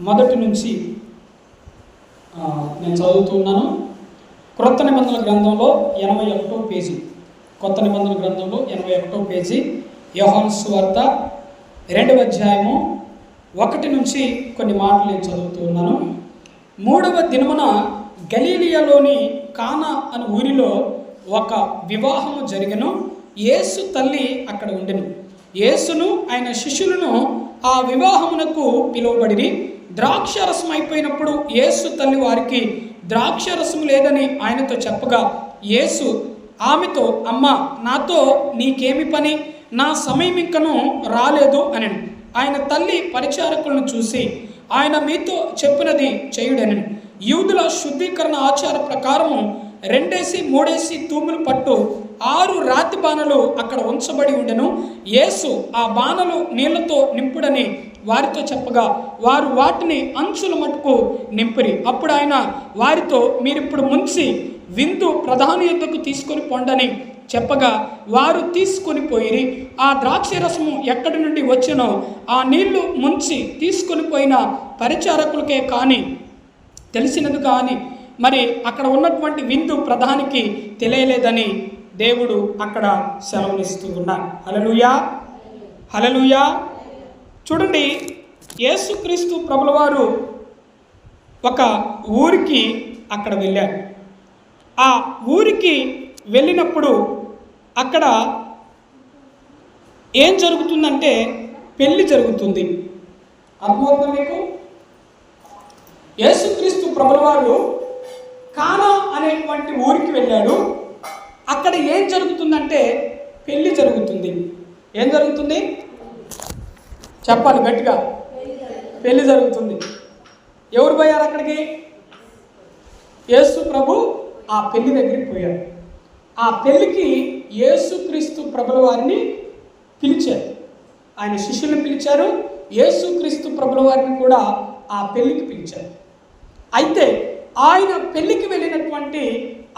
మొదటి నుంచి నేను చదువుతున్నాను క్రొత్త నిబంధనల గ్రంథంలో ఎనభై ఒకటో పేజీ. కొత్త నిబంధనల గ్రంథంలో ఎనభై ఒకటో పేజీ. యోహాను వార్త రెండవ అధ్యాయము ఒకటి నుంచి కొన్ని మాటలు నేను చదువుతూ ఉన్నాను. మూడవ దినమున గలీలియాలోని కానా అనే ఊరిలో ఒక వివాహము జరిగను. యేసు తల్లి అక్కడ ఉండెను. యేసును ఆయన శిష్యులను ఆ వివాహమునకు పిలువబడిరి. ద్రాక్షరసం అయిపోయినప్పుడు యేసు తల్లి వారికి ద్రాక్షరసం లేదని ఆయనతో చెప్పగా యేసు ఆమెతో అమ్మ నాతో నీకేమి పని? నా సమయం ఇంకను రాలేదు అని ఆయన తల్లి పరిచారకులను చూసి ఆయన మీతో చెప్పినది చేయుడని. యూదుల శుద్ధీకరణ ఆచార ప్రకారము రెండేసి మూడేసి తూములు పట్టు. ఆరు రాతి బాణలు అక్కడ ఉంచబడి ఉండెను. యేసు ఆ బాణలు నీళ్ళతో నింపుడని వారితో చెప్పగా వారు వాటిని అంచుల మటుకు నింపిరి. అప్పుడు ఆయన వారితో మీరిప్పుడు ముంచి విందు ప్రధాన యుద్ధకు తీసుకొని పొండని చెప్పగా వారు తీసుకొని పోయిరి. ఆ ద్రాక్ష రసము ఎక్కడి నుండి వచ్చినో ఆ నీళ్ళు ముంచి తీసుకొని పోయిన పరిచారకులకే కానీ తెలిసినది కానీ మరి అక్కడ ఉన్నటువంటి విందు ప్రధానికి తెలియలేదని దేవుడు అక్కడ సెలవునిస్తూ ఉన్నారు హలలుయా హలలుయా చూడండి యేసుక్రీస్తు ప్రభుల వారు ఒక ఊరికి అక్కడ వెళ్ళారు. ఆ ఊరికి వెళ్ళినప్పుడు అక్కడ ఏం జరుగుతుందంటే పెళ్ళి జరుగుతుంది. అర్థమవుతుంది మీకు? యేసుక్రీస్తు ప్రభుల వారు కానా అనేటువంటి ఊరికి వెళ్ళాడు. అక్కడ ఏం జరుగుతుందంటే పెళ్ళి జరుగుతుంది. ఏం జరుగుతుంది? చెప్పాలి గట్టిగా. పెళ్ళి జరుగుతుంది. ఎవరు పోయారు అక్కడికి? యేసు ప్రభు ఆ పెళ్ళి దగ్గరికి పోయారు ఆ పెళ్ళికి యేసుక్రీస్తు ప్రభుల వారిని పిలిచారు. ఆయన శిష్యులను పిలిచారు. యేసుక్రీస్తు ప్రభుల వారిని కూడా ఆ పెళ్ళికి పిలిచారు. అయితే ఆయన పెళ్ళికి వెళ్ళినటువంటి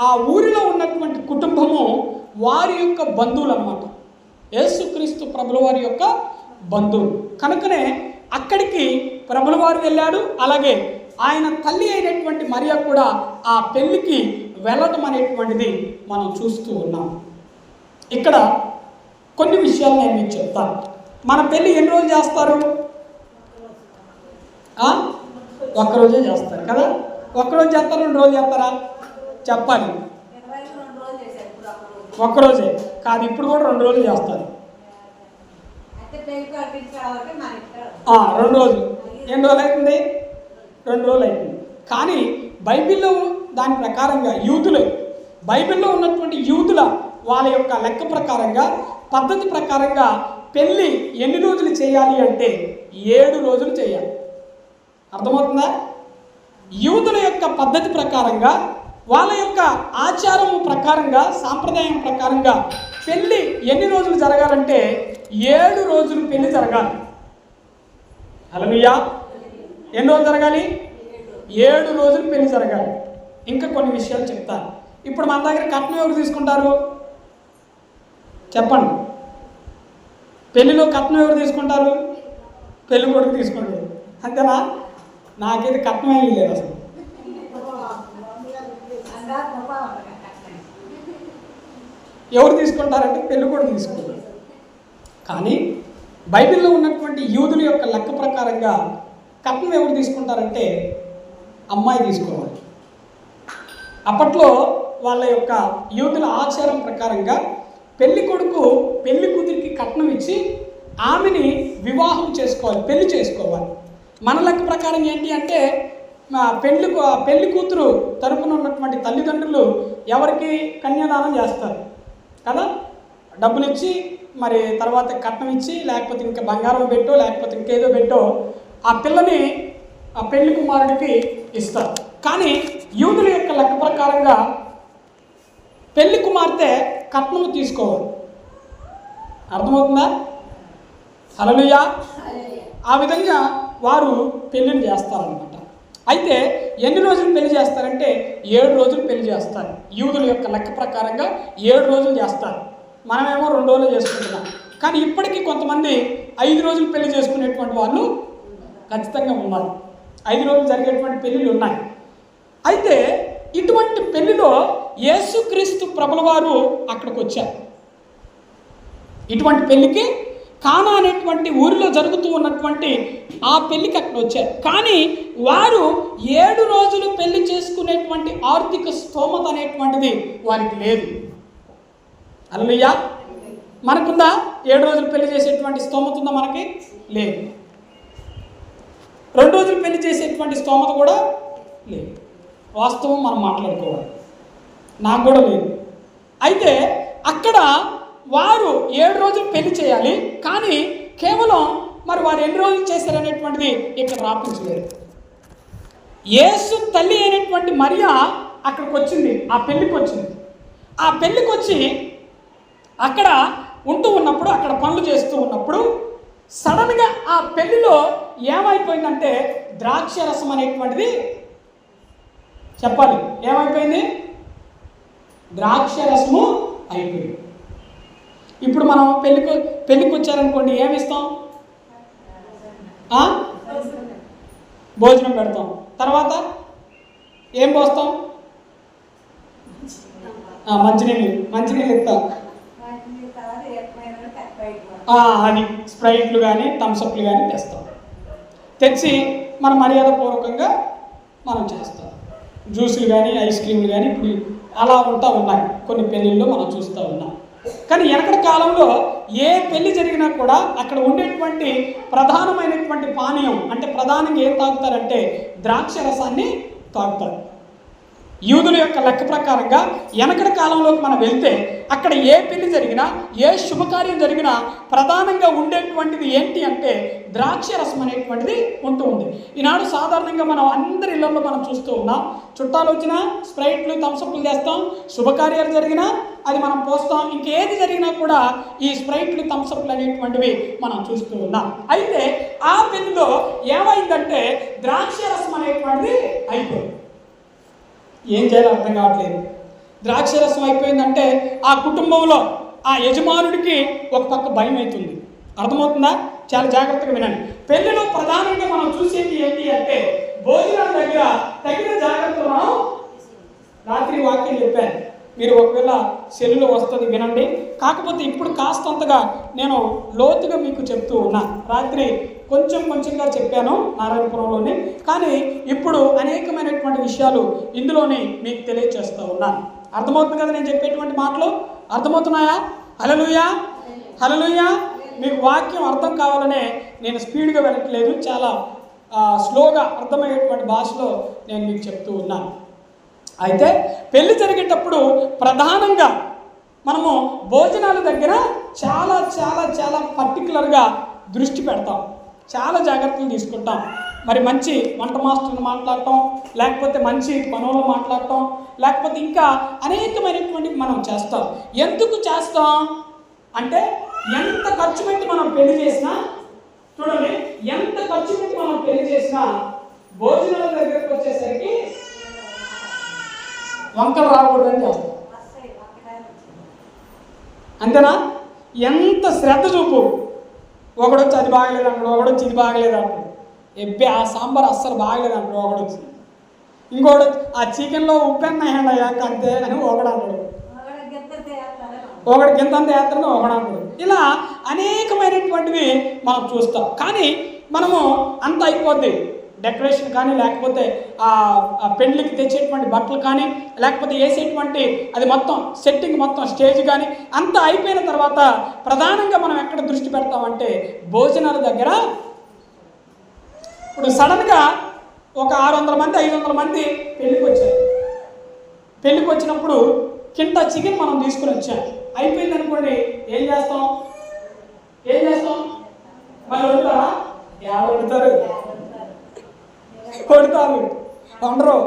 ఆ ఊరిలో ఉన్నటువంటి కుటుంబము వారి యొక్క బంధువులు అనమాట యేసుక్రీస్తు ప్రభుల వారి యొక్క బంధువులు కనుకనే అక్కడికి ప్రభుల వారు వెళ్ళాడు. అలాగే ఆయన తల్లి అయినటువంటి మరియా కూడా ఆ పెళ్ళికి వెళ్ళడం అనేటువంటిది మనం చూస్తూ ఉన్నాం. ఇక్కడ కొన్ని విషయాలు నేను మీకు చెప్తాను. మన పెళ్ళి ఎన్ని రోజులు చేస్తారు? ఒక్కరోజే చేస్తారు కదా? ఒక్కరోజు చేస్తారా? రెండు రోజులు చేస్తారా? చెప్పాలి. ఒక్కరోజే కాదు ఇప్పుడు కూడా రెండు రోజులు చేస్తారు. రెండు రోజులు. ఎన్ని రోజులు అవుతుంది రెండు రోజులు అవుతుంది కానీ బైబిల్లో దాని ప్రకారంగా యూదులు బైబిల్లో ఉన్నటువంటి యూదుల వాళ్ళ యొక్క లెక్క ప్రకారంగా పద్ధతి ప్రకారంగా పెళ్ళి ఎన్ని రోజులు చేయాలి అంటే ఏడు రోజులు చేయాలి. అర్థమవుతుందా? యూదుల యొక్క పద్ధతి ప్రకారంగా వాళ్ళ యొక్క ఆచారం ప్రకారంగా సాంప్రదాయం ప్రకారంగా పెళ్ళి ఎన్ని రోజులు జరగాలంటే ఏడు రోజులు పెళ్ళి జరగాలి. హలలుయా. ఎన్ని రోజులు జరగాలి? ఏడు రోజులు పెళ్ళి జరగాలి. ఇంకా కొన్ని విషయాలు చెప్తాను. ఇప్పుడు మన దగ్గర కట్నం ఎవరు తీసుకుంటారు? చెప్పండి. పెళ్ళిలో కట్నం ఎవరు తీసుకుంటారు? పెళ్ళి కొడుకు తీసుకుంటారు అంతేనా? నాకైతే కట్నం ఏమీ లేదు అసలు. ఎవరు తీసుకుంటారంటే పెళ్ళి కొడుకు తీసుకుంటారు కానీ బైబిల్లో ఉన్నటువంటి యూదుల యొక్క లెక్క ప్రకారంగా కట్నం ఎవరు తీసుకుంటారంటే అమ్మాయి తీసుకోవాలి. అప్పట్లో వాళ్ళ యొక్క యూదుల ఆచారం ప్రకారంగా పెళ్ళి కొడుకు పెళ్ళి కూతురికి కట్నం ఇచ్చి ఆమెని వివాహం చేసుకోవాలి పెళ్ళి చేసుకోవాలి. మన లెక్క ప్రకారం ఏంటి అంటే పెళ్ళి పెళ్ళి కూతురు తరపున ఉన్నటువంటి తల్లిదండ్రులు ఎవరికి కన్యాదానం చేస్తారు? కదా? డబ్బులు ఇచ్చి మరి తర్వాత కట్నం ఇచ్చి లేకపోతే ఇంకా బంగారం పెట్టో లేకపోతే ఇంకేదో పెట్టో ఆ పిల్లని ఆ పెళ్ళి కుమారుడికి ఇస్తారు. కానీ యూదుల యొక్క లెక్క ప్రకారంగా పెళ్ళి కుమార్తె కట్నము తీసుకోవాలి. అర్థమవుతుందా? హలలుయా ఆ విధంగా వారు పెళ్ళిని చేస్తారనమాట అయితే ఎన్ని రోజులు పెళ్ళి చేస్తారంటే ఏడు రోజులు పెళ్ళి చేస్తారు. యూదుల యొక్క లెక్క ప్రకారంగా ఏడు రోజులు చేస్తారు. మనమేమో రెండు రోజులు చేసుకుంటున్నాం. కానీ ఇప్పటికీ కొంతమంది ఐదు రోజులు పెళ్ళి చేసుకునేటువంటి వాళ్ళు ఖచ్చితంగా ఉన్నారు. ఐదు రోజులు జరిగేటువంటి పెళ్ళిళ్ళు ఉన్నాయి. అయితే ఇటువంటి పెళ్ళిలో యేసుక్రీస్తు ప్రభుల వారు అక్కడికి వచ్చారు. ఇటువంటి పెళ్ళికి కానా అనేటువంటి ఊరిలో జరుగుతూ ఉన్నటువంటి ఆ పెళ్ళికి అక్కడ వచ్చారు. కానీ వారు ఏడు రోజులు పెళ్ళి చేసుకునేటువంటి ఆర్థిక స్తోమత అనేటువంటిది వారికి లేదు. అల్లయ్యా మనకుందా? ఏడు రోజులు పెళ్ళి చేసేటువంటి స్తోమత ఉందా మనకి? లేదు. రెండు రోజులు పెళ్ళి చేసేటువంటి స్తోమత కూడా లేదు. వాస్తవం మనం మాట్లాడుకోవాలి. నాకు కూడా లేదు. అయితే అక్కడ వారు ఏడు రోజులు పెళ్ళి చేయాలి కానీ కేవలం మరి వారు ఎన్ని రోజులు చేశారనేటువంటిది ఇక్కడ రాపించలేదు. యేసు తల్లి అయినటువంటి మరియా అక్కడికి వచ్చింది ఆ పెళ్ళికి వచ్చింది ఆ పెళ్ళికి వచ్చి అక్కడ ఉంటూ ఉన్నప్పుడు అక్కడ పనులు చేస్తూ ఉన్నప్పుడు సడన్గా ఆ పెళ్ళిలో ఏమైపోయిందంటే ద్రాక్ష రసం అనేటువంటిది చెప్పాలి. ఏమైపోయింది? ద్రాక్ష రసము అయిపోయింది. ఇప్పుడు మనం పెళ్ళికి పెళ్ళికి వచ్చారనుకోండి ఏమిస్తాం? భోజనం పెడతాం. తర్వాత ఏం పోస్తాం? మంచినీళ్ళు మంచినీళ్ళు ఇస్తాం. అని స్ప్రైట్లు కానీ థమ్స్అప్లు కానీ తెస్తాం. తెచ్చి మన మర్యాదపూర్వకంగా మనం చేస్తాం. జ్యూసులు కానీ ఐస్ క్రీమ్లు కానీ ఇప్పుడు అలా ఉంటా ఉన్నాయి. కొన్ని పెళ్ళిళ్ళు మనం చూస్తూ ఉన్నాం. కానీ వెనకటి కాలంలో ఏ పెళ్ళి జరిగినా కూడా అక్కడ ఉండేటువంటి ప్రధానమైనటువంటి పానీయం అంటే ప్రధానంగా ఏం తాగుతారంటే ద్రాక్ష రసాన్ని తాగుతారు. యూదుల యొక్క లెక్క ప్రకారంగా వెనకటి కాలంలోకి మనం వెళ్తే అక్కడ ఏ పెళ్ళి జరిగినా ఏ శుభకార్యం జరిగినా ప్రధానంగా ఉండేటువంటిది ఏంటి అంటే ద్రాక్ష రసం అనేటువంటిది ఉంటూ ఉంది. ఈనాడు సాధారణంగా మనం అందరి ఇళ్ళలో మనం చూస్తూ ఉన్నాం. చుట్టాలు వచ్చినా స్ప్రైట్లు థమ్స్అప్లు చేస్తాం శుభకార్యాలు జరిగినా అది మనం పోస్తాం. ఇంకేది జరిగినా కూడా ఈ స్ప్రైట్లు థమ్స్అప్లు అనేటువంటివి మనం చూస్తూ ఉన్నాం. అయితే ఆ పెళ్ళిలో ఏమైందంటే ద్రాక్ష రసం అనేటువంటిది అయిపోయింది. ఏం చేయాలో అర్థం కావట్లేదు. ద్రాక్షరసం అయిపోయిందంటే ఆ కుటుంబంలో ఆ యజమానుడికి ఒక పక్క భయం అవుతుంది. అర్థమవుతుందా? చాలా జాగ్రత్తగా వినండి. పెళ్ళిలో ప్రధానంగా మనం చూసేది ఏంటి అంటే భోజనం దగ్గర తగిన జాగ్రత్తలు మనం రాత్రి వాక్యం చెప్పాను మీరు ఒకవేళ సెల్లులో వస్తుంది వినండి. కాకపోతే ఇప్పుడు కాస్తంతగా నేను లోతుగా మీకు చెప్తూ ఉన్నా. రాత్రి కొంచెం కొంచెంగా చెప్పాను నారాయణపురంలోనే. కానీ ఇప్పుడు అనేకమైనటువంటి విషయాలు ఇందులోనే మీకు తెలియచేస్తూ ఉన్నాను అర్థమవుతుంది కదా నేను చెప్పేటువంటి మాటలు? అర్థమవుతున్నాయా? హలలుయా హలలుయా మీకు వాక్యం అర్థం కావాలనే నేను స్పీడ్గా వెళ్ళట్లేదు. చాలా స్లోగా అర్థమయ్యేటువంటి భాషలో నేను మీకు చెప్తూ ఉన్నాను. అయితే పెళ్ళి జరిగేటప్పుడు ప్రధానంగా మనము భోజనాల దగ్గర చాలా చాలా చాలా పర్టికులర్గా దృష్టి పెడతాం. చాలా జాగ్రత్తలు తీసుకుంటాం. మరి మంచి వంట మాస్టర్ని మాట్లాడటం లేకపోతే మంచి పనులు మాట్లాడటం లేకపోతే ఇంకా అనేకమైనటువంటి మనం చేస్తాం. ఎందుకు చేస్తాం? అంటే ఎంత ఖర్చు పెట్టి మనం పెళ్ళి చేసినా చూడండి ఎంత ఖర్చు పెట్టి మనం పెళ్ళి చేసినా భోజనాల దగ్గరకు వచ్చేసరికి వంకలు రాకూడదని చేస్తాం అంతేనా? ఎంత శ్రద్ధ చూపు. ఒకడొచ్చి అది బాగలేదు అంటాడు ఒకడొచ్చి ఇది బాగలేదు అంటాడు ఎబ్బే ఆ సాంబార్ అస్సలు బాగలేదు అంటాడు ఒకడొచ్చి. ఇంకోటి ఆ చికెన్లో ఉప్పు ఎంత హ్యాండ్ అయ్యాక అంతే అని ఒకడు అంటాడు. ఒకడికి ఎంత అంత ఒకడు అంటాడు. ఇలా అనేకమైనటువంటివి మనం చూస్తాం. కానీ మనము అంత అయిపోద్ది. డెకరేషన్ కానీ లేకపోతే ఆ పెండ్లికి పెళ్ళికి తెచ్చేటువంటి బట్టలు కానీ లేకపోతే వేసేటువంటి అది మొత్తం సెట్టింగ్ మొత్తం స్టేజ్ కానీ అంతా అయిపోయిన తర్వాత ప్రధానంగా మనం ఎక్కడ దృష్టి పెడతామంటే భోజనాల దగ్గర ఇప్పుడు సడన్గా ఒక ఆరు వందల మంది ఐదు వందల మంది పెళ్ళికి వచ్చారు పెళ్ళికి వచ్చినప్పుడు కింద చికెన్ మనం తీసుకుని వచ్చాం. అయిపోయింది అనుకోండి ఏం చేస్తాం? ఏం చేస్తాం? మళ్ళీ వండుతారా? ఎలా వండుతారు? కొడతారు వండరు.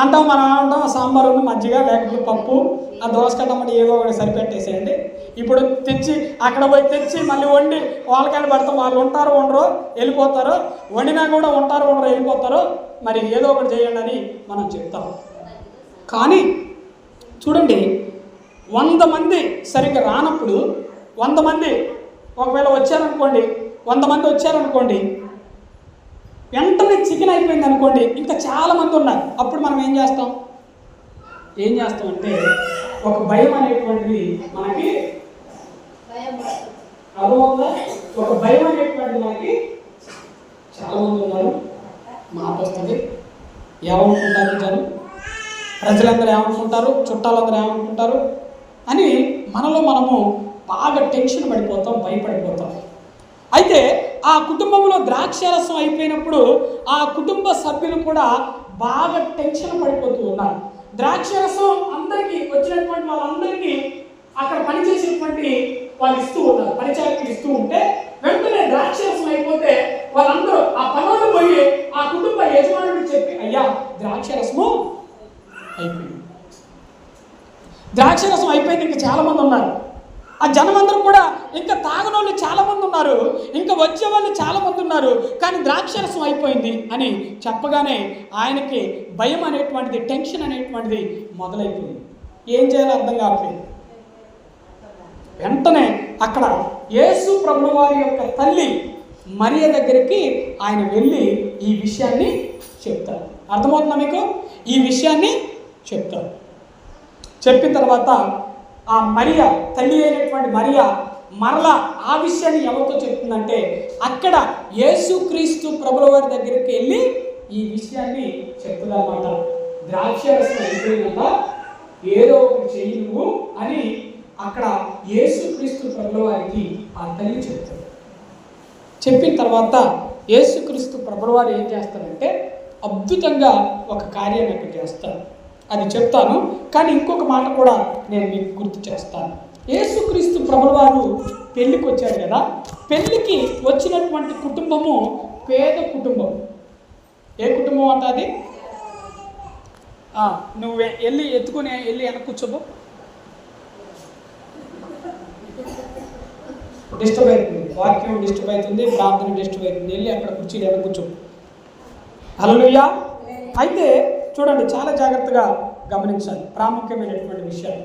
అంటాం మనం అంటాం? సాంబార్ ఉంది మజ్జిగ లేకపోతే పప్పు ఆ దోసకాయ టమాటా ఏదో ఒకటి సరిపెట్టేసేయండి. ఇప్పుడు తెచ్చి అక్కడ పోయి తెచ్చి మళ్ళీ వండి వాళ్ళకైనా పెడతాం. వాళ్ళు ఉంటారు ఉండరు వెళ్ళిపోతారు వండినా కూడా ఉంటారు ఉండరు వెళ్ళిపోతారు మరి ఏదో ఒకటి చేయండి అని మనం చెప్తాం. కానీ చూడండి వంద మంది సరిగ్గా రానప్పుడు వంద మంది ఒకవేళ వచ్చారనుకోండి వంద మంది వచ్చారనుకోండి వెంటనే చికెన్ అయిపోయింది అనుకోండి ఇంకా చాలా మంది ఉన్నారు. అప్పుడు మనం ఏం చేస్తాం? ఏం చేస్తాం అంటే ఒక భయం అనేటువంటిది మనకి అర్థమవుతుందా? ఒక భయం అనేటువంటిది మనకి చాలా మంది ఉన్నారు. మాట వస్తుంది ఏమనుకుంటారు జనం? ప్రజలందరూ ఏమనుకుంటారు? చుట్టాలందరూ ఏమనుకుంటారు? అని మనలో మనము బాగా టెన్షన్ పడిపోతాం భయపడిపోతాం. అయితే ఆ కుటుంబంలో ద్రాక్షారసం అయిపోయినప్పుడు ఆ కుటుంబ సభ్యులు కూడా బాగా టెన్షన్ పడిపోతూ ఉన్నారు. ద్రాక్షారసం అందరికీ వచ్చినటువంటి వాళ్ళందరికీ అక్కడ పనిచేసినటువంటి వాళ్ళు ఇస్తూ ఉన్నారు. పరిచారకులు ఇస్తూ ఉంటే వెంటనే ద్రాక్షరసం అయిపోతే వాళ్ళందరూ ఆ పనులు పోయి ఆ కుటుంబ యజమానుడికి చెప్పి అయ్యా ద్రాక్షరసము అయిపోయింది. ద్రాక్షరసం అయిపోయింది. ఇంకా చాలా మంది ఉన్నారు. ఆ జనమందరూ కూడా ఇంకా తాగనోళ్ళు చాలామంది ఉన్నారు ఇంకా వచ్చే వాళ్ళు చాలా మంది ఉన్నారు కానీ ద్రాక్షరసం అయిపోయింది అని చెప్పగానే ఆయనకి భయం అనేటువంటిది టెన్షన్ అనేటువంటిది మొదలైపోయింది. ఏం చేయాలో అర్థం కావట్లేదు. వెంటనే అక్కడ యేసు ప్రభువారి యొక్క తల్లి మరియ దగ్గరికి ఆయన వెళ్ళి ఈ విషయాన్ని చెప్తారు అర్థమవుతుందా మీకు? ఈ విషయాన్ని చెప్తారు చెప్పిన తర్వాత ఆ మరియ తల్లి అయినటువంటి మరియ మరలా ఆ విషయాన్ని ఎవరితో చెప్తుందంటే అక్కడ యేసుక్రీస్తు ప్రభుల వారి దగ్గరికి వెళ్ళి ఈ విషయాన్ని చెప్తుందన్నమాట. ద్రాక్షరసం అయిపోయినాక ఏదో ఒకటి చెయ్యి నువ్వు అని అక్కడ యేసుక్రీస్తు ప్రభుల వారికి ఆ తల్లి చెప్తాడు చెప్పిన తర్వాత యేసుక్రీస్తు ప్రభుల వారు ఏం చేస్తారంటే అద్భుతంగా ఒక కార్యాన్ని అక్కడ చేస్తారు. అని చెప్తాను. కానీ ఇంకొక మాట కూడా నేను మీకు గుర్తు చేస్తాను. యేసుక్రీస్తు ప్రభుల వారు పెళ్ళికి వచ్చారు కదా. పెళ్ళికి వచ్చినటువంటి కుటుంబము పేద కుటుంబం. ఏ కుటుంబం అంట అది? నువ్వు వెళ్ళి ఎత్తుకుని వెళ్ళి వెనక కూర్చోబో డిస్టర్బ్ అవుతుంది వాక్యం డిస్టర్బ్ అవుతుంది ప్రార్థన డిస్టర్బ్ అవుతుంది వెళ్ళి అక్కడ కుర్చీలు వెనక కూర్చో. హలో అయితే చూడండి చాలా జాగ్రత్తగా గమనించాలి. ప్రాముఖ్యమైనటువంటి విషయాలు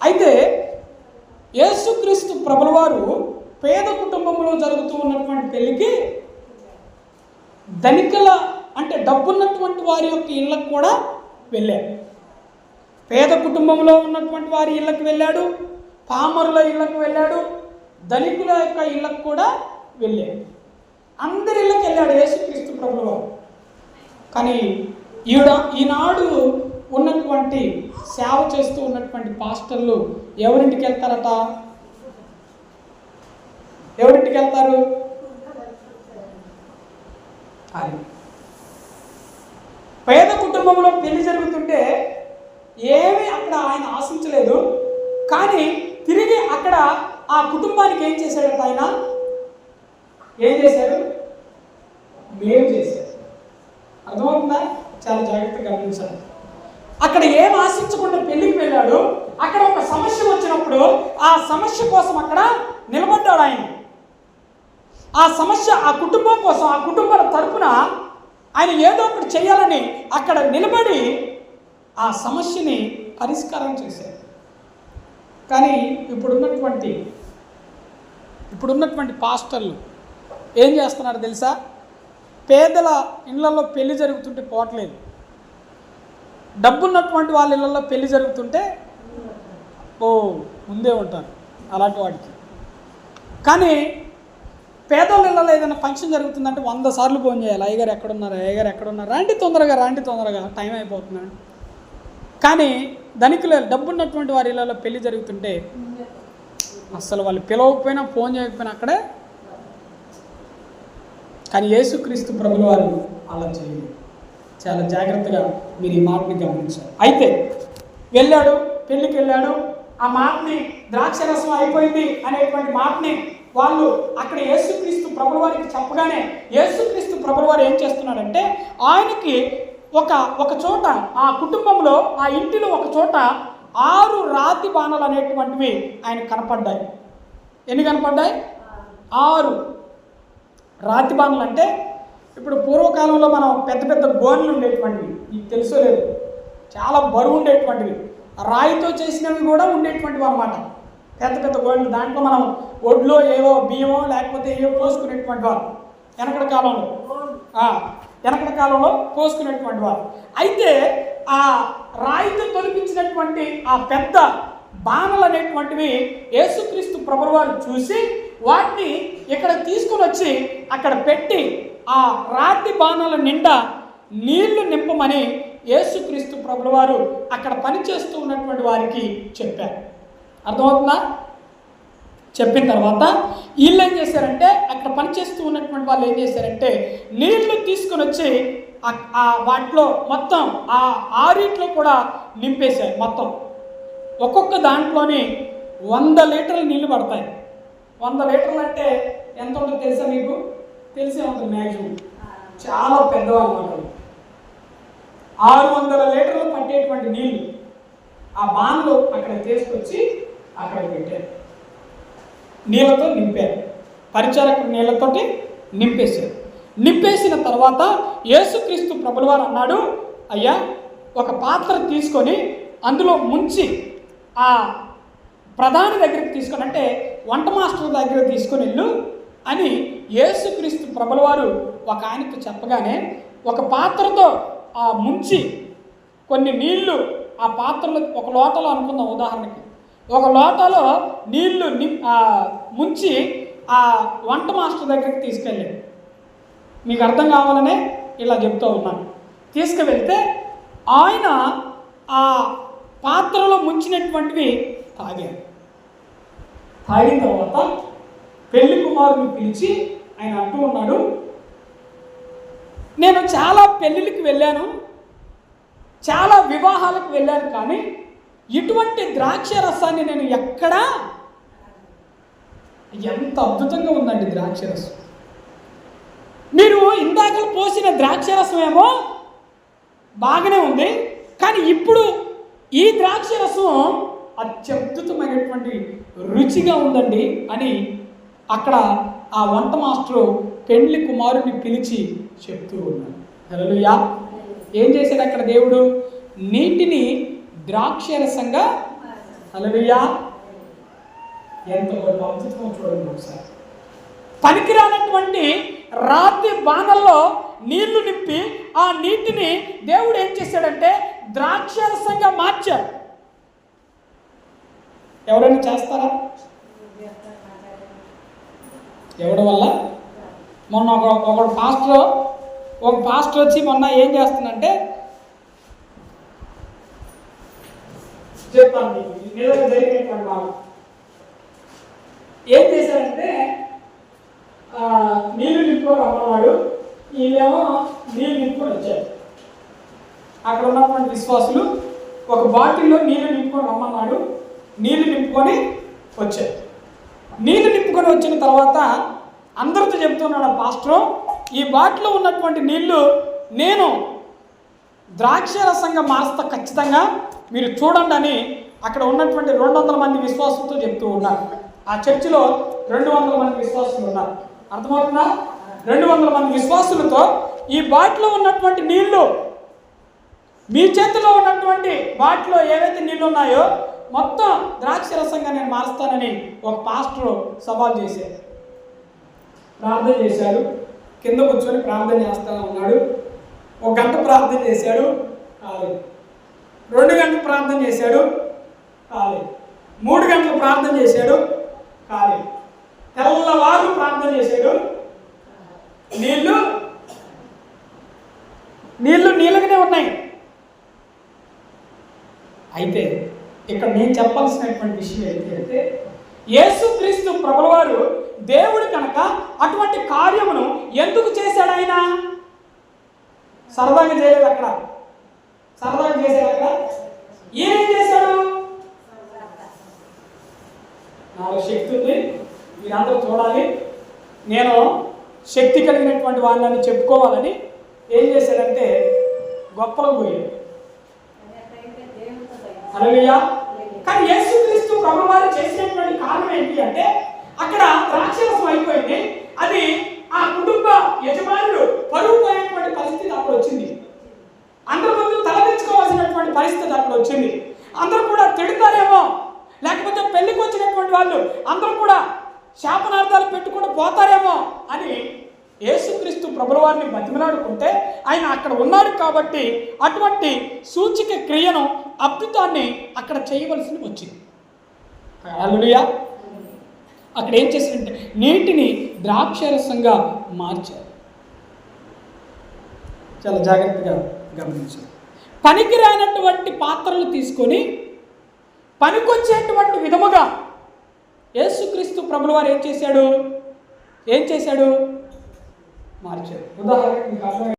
అయితే యేసుక్రీస్తు ప్రభుల వారు పేద కుటుంబంలో జరుగుతూ ఉన్నటువంటి పెళ్ళికి ధనికుల అంటే డబ్బున్నటువంటి వారి యొక్క ఇళ్ళకు కూడా వెళ్ళాడు పేద కుటుంబంలో ఉన్నటువంటి వారి ఇళ్ళకు వెళ్ళాడు పామరుల ఇళ్ళకు వెళ్ళాడు ధనికుల యొక్క ఇళ్ళకు కూడా వెళ్ళాడు. అందరి ఇళ్ళకి వెళ్ళాడు యేసుక్రీస్తు ప్రభులవారు. కానీ ఈవిడ ఈనాడు ఉన్నటువంటి సేవ చేస్తూ ఉన్నటువంటి పాస్టర్లు ఎవరింటికి వెళ్తారట? ఎవరింటికి వెళ్తారు? అది. పేద కుటుంబంలో పెళ్ళి జరుగుతుంటే ఏమీ అక్కడ ఆయన ఆశించలేదు. కానీ తిరిగి అక్కడ ఆ కుటుంబానికి ఏం చేశాడట ఆయన? ఏం చేశారు? మేలు చేశారు అర్థమవుతుందా? చాలా జాగ్రత్తగా గమనించాలి. అక్కడ ఏం ఆశించకుండా పెళ్ళికి వెళ్ళాడు అక్కడ ఒక సమస్య వచ్చినప్పుడు ఆ సమస్య కోసం అక్కడ నిలబడ్డాడు ఆయన. ఆ సమస్య ఆ కుటుంబం కోసం ఆ కుటుంబం తరపున ఆయన ఏదో ఒకటి చేయాలని అక్కడ నిలబడి ఆ సమస్యని పరిష్కారం చేశారు కానీ ఇప్పుడున్నటువంటి ఇప్పుడున్నటువంటి పాస్టర్లు ఏం చేస్తున్నారు తెలుసా? పేదల ఇళ్ళలో పెళ్ళి జరుగుతుంటే పోవట్లేదు. డబ్బున్నటువంటి వాళ్ళ ఇళ్ళలో పెళ్ళి జరుగుతుంటే ఓ ముందే ఉంటారు అలాంటి వాడికి. కానీ పేదోళ్ళ ఇళ్ళలో ఏదైనా ఫంక్షన్ జరుగుతుందంటే వంద సార్లు ఫోన్ చేయాలి. అయ్యగారు ఎక్కడున్నారు? అయ్యగారు ఎక్కడున్నారు? రాండి తొందరగా రాండి తొందరగా. టైం అయిపోతున్నాడు కానీ ధనికులు డబ్బున్నటువంటి వారి ఇళ్ళలో పెళ్ళి జరుగుతుంటే అసలు వాళ్ళు పిలవకపోయినా ఫోన్ చేయకపోయినా అక్కడే కానీ యేసుక్రీస్తు ప్రభుల వారు అలా చేయలేదు చాలా జాగ్రత్తగా మీరు ఈ మాటని గమనించారు అయితే వెళ్ళాడు పెళ్ళికి వెళ్ళాడు ఆ మాటని ద్రాక్షరసం అయిపోయింది అనేటువంటి మాటని వాళ్ళు అక్కడ యేసుక్రీస్తు ప్రభుల వారికి చెప్పగానే యేసుక్రీస్తు ప్రభుల వారు ఏం చేస్తున్నాడంటే ఆయనకి ఒక ఒక చోట ఆ కుటుంబంలో ఆ ఇంటిలో ఒక చోట ఆరు రాతి బాణాలు అనేటువంటివి ఆయన కనపడ్డాయి. ఎన్ని కనపడ్డాయి? ఆరు. రాతి బాణలు అంటే ఇప్పుడు పూర్వకాలంలో మనం పెద్ద పెద్ద గోన్లు ఉండేటువంటివి. మీకు తెలుసో లేదు? చాలా బరువు ఉండేటువంటివి. రాయితో చేసినవి కూడా ఉండేటువంటివి అన్నమాట. పెద్ద పెద్ద గోన్లు. దాంట్లో మనం ఒడ్లో ఏవో బియ్యమో లేకపోతే ఏవో పోసుకునేటువంటి వారు. వెనకటి కాలంలో. వెనకటి కాలంలో పోసుకునేటువంటి వారు. అయితే ఆ రాయితో తొలగించినటువంటి ఆ పెద్ద బాణలు అనేటువంటివి యేసుక్రీస్తు ప్రభువారు చూసి వాటిని ఇక్కడ తీసుకొని వచ్చి అక్కడ పెట్టి ఆ రాతి బాణాల నిండా నీళ్ళు నింపమని యేసుక్రీస్తు ప్రభుల వారు అక్కడ పనిచేస్తూ ఉన్నటువంటి వారికి చెప్పారు. అర్థమవుతుందా? చెప్పిన తర్వాత వీళ్ళు ఏం చేశారంటే అక్కడ పనిచేస్తూ ఉన్నటువంటి వాళ్ళు ఏం చేశారంటే నీళ్ళు తీసుకొని వచ్చి ఆ- వాటిలో మొత్తం ఆ ఆరిట్లో కూడా నింపేశారు మొత్తం. ఒక్కొక్క దాంట్లోనే వంద లీటర్ల నీళ్ళు పడతాయి. వంద లీటర్లు అంటే ఎంత ఉంటుంది తెలుసా మీకు? తెలిసే ఉంటుంది మ్యాక్సిమం చాలా పెద్దవాళ్ళు ఆరు వందల లీటర్లు పట్టేటువంటి నీళ్ళు ఆ బాన్లు అక్కడ తీసుకొచ్చి అక్కడ పెట్టారు. నీళ్ళతో నింపారు. పరిచారక నీళ్ళతోటి నింపేశారు. నింపేసిన తర్వాత యేసుక్రీస్తు ప్రభులవారు అన్నాడు అయ్యా ఒక పాత్ర తీసుకొని అందులో ముంచి ఆ ప్రధాని దగ్గరికి తీసుకొని అంటే వంట మాస్టర్ దగ్గర తీసుకొని వెళ్ళు అని యేసుక్రీస్తు ప్రభులవారు ఒక ఆయనకు చెప్పగానే ఒక పాత్రతో ఆ ముంచి కొన్ని నీళ్ళు ఆ పాత్రలో ఒక లోటలో అనుకుందాం ఉదాహరణకి. ఒక లోటలో నీళ్ళు ముంచి ఆ వంట మాస్టర్ దగ్గరికి తీసుకెళ్ళాడు మీకు అర్థం కావాలనే ఇలా చెప్తూ ఉన్నాను. తీసుకువెళ్తే ఆయన ఆ పాత్రలో ముంచినటువంటివి తాగారు. తాగిన తర్వాత పెళ్ళి కుమారుని పిలిచి ఆయన అంటూ ఉన్నాడు నేను చాలా పెళ్ళిళ్ళకి వెళ్ళాను చాలా వివాహాలకు వెళ్ళాను కానీ ఇటువంటి ద్రాక్ష రసాన్ని నేను ఎక్కడా ఎంత అద్భుతంగా ఉందండి ద్రాక్ష రసం. మీరు ఇందాక పోసిన ద్రాక్ష రసం ఏమో బాగానే ఉంది కానీ ఇప్పుడు ఈ ద్రాక్ష రసం అత్యద్భుతమైనటువంటి రుచిగా ఉందండి అని అక్కడ ఆ వంట మాస్టరు పెండ్లి కుమారుని పిలిచి చెప్తూ ఉన్నాడు హలోయా ఏం చేశాడు అక్కడ దేవుడు? నీటిని ద్రాక్షరసంగా హలోయా ఎంత గొప్ప అద్భుతం చూడండి ఒకసారి. పనికిరానటువంటి రాతి బాణల్లో నీళ్ళు నింపి ఆ నీటిని దేవుడు ఏం చేశాడంటే ద్రాక్షరసంగా మార్చాడు. ఎవరైనా చేస్తారా? ఎవడి వల్ల? మొన్న ఒక ఒక పాస్టర్ ఒక పాస్టర్ వచ్చి మొన్న ఏం చేస్తుందంటే చెప్తాను ఏం చేశారంటే నీళ్ళు నింపుకొని రమ్మన్నాడు. వీళ్ళేమో నీళ్ళు నింపుకొని వచ్చారు అక్కడ ఉన్నటువంటి విశ్వాసులు ఒక బాటిల్లో నీళ్ళు నింపుకొని రమ్మన్నాడు. నీళ్ళు నింపుకొని వచ్చారు. నీళ్ళు నింపుకొని వచ్చిన తర్వాత అందరితో చెప్తున్నాడు ఆ పాస్టర్ ఈ బాటిలో ఉన్నటువంటి నీళ్ళు నేను ద్రాక్ష రసంగా మారుస్తా ఖచ్చితంగా. మీరు చూడండి అని అక్కడ ఉన్నటువంటి రెండు వందల మంది విశ్వాసులతో చెప్తూ ఉన్నారు. ఆ చర్చిలో రెండు వందల మంది విశ్వాసులు ఉన్నారు. అర్థమవుతుందా? రెండు వందల మంది విశ్వాసులతో ఈ బాటిలో ఉన్నటువంటి నీళ్ళు మీ చేతిలో ఉన్నటువంటి బాటిలో ఏవైతే నీళ్ళు ఉన్నాయో మొత్తం ద్రాక్ష రసంగా నేను మారుస్తానని ఒక పాస్టర్ సవాల్ చేశారు. ప్రార్థన చేశాడు. కింద కూర్చొని ప్రార్థన చేస్తా ఉన్నాడు. ఒక గంట ప్రార్థన చేశాడు. కాలేదు. రెండు గంటలు ప్రార్థన చేశాడు. కాలేదు. మూడు గంటలు ప్రార్థన చేశాడు. కాలేదు. తెల్లవారు ప్రార్థన చేశాడు. నీళ్ళు నీళ్ళు నీళ్ళగానే ఉన్నాయి. అయితే ఇక్కడ నేను చెప్పాల్సినటువంటి విషయం ఏంటంటే అంటే యేసుక్రీస్తు ప్రభులవారు దేవుడు కనుక అటువంటి కార్యమును ఎందుకు చేశాడు ఆయన? సరదాగా చేయలేదు అక్కడ. సరదాగా చేశాడు అక్కడ? ఏం చేశాడు? నాకు శక్తి ఉంది. మీరందరూ చూడాలి. నేను శక్తి కలిగినటువంటి వాళ్ళని చెప్పుకోవాలని ఏం చేశాడంటే గొప్పలకు పోయాడు. అలవియా కానీ యేసు క్రీస్తు వారు చేసినటువంటి కారణం ఏంటి అంటే అక్కడ ద్రాక్షరసం అయిపోయింది. అది ఆ కుటుంబ యజమానులు పరువు పోయేటువంటి పరిస్థితి అక్కడ వచ్చింది. అందరి ముందు తలదించుకోవాల్సినటువంటి పరిస్థితి అక్కడ వచ్చింది. అందరూ కూడా తిడతారేమో. లేకపోతే పెళ్ళికి వచ్చినటువంటి వాళ్ళు అందరూ కూడా శాపనార్థాలు పెట్టుకుని పోతారేమో అని యేసుక్రీస్తు వారిని బతిమలాడుకుంటే ఆయన అక్కడ ఉన్నాడు కాబట్టి అటువంటి సూచిక క్రియను అద్భుతాన్ని అక్కడ చేయవలసి వచ్చింది. హల్లెలూయా. అక్కడ ఏం చేశారంటే నీటిని ద్రాక్షరసంగా మార్చారు. చాలా జాగ్రత్తగా గమనించారు పనికిరానటువంటి పాత్రలు తీసుకొని పనికొచ్చేటువంటి విధముగా యేసుక్రీస్తు ప్రభుల వారు ఏం చేశాడు? ఏం చేశాడు? మార్చాడు ఉదాహరణకి మీకు అర్థమై